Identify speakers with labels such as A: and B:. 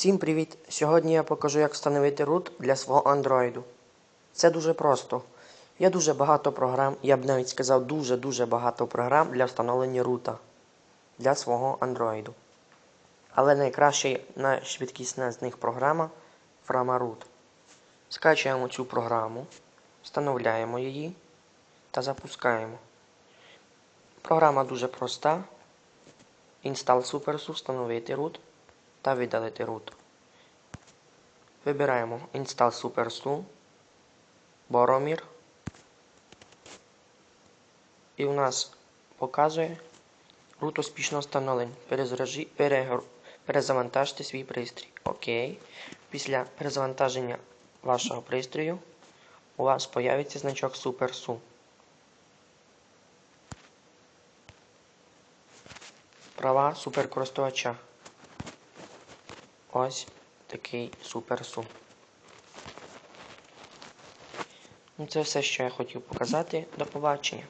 A: Всім привіт! Сьогодні я покажу, як встановити root для свого Android. Це дуже просто. Є дуже багато програм, я б навіть сказав дуже-дуже багато програм для встановлення рута для свого Android. Але найкраща найшвидкісна з них програма Framaroot. Скачуємо цю програму, встановляємо її та запускаємо. Програма дуже проста. Install SuperSU, встановити root та видалити root. Вибираємо Install SuperSU, Boromir. І у нас показує root успішно перегр- Перезавантажте свій пристрій. Окей. Після перезавантаження вашого пристрою у вас появиться значок SuperSU. Права суперкористувача. Ось такий суперсу. Ну, це все, що я хотів показати. До побачення.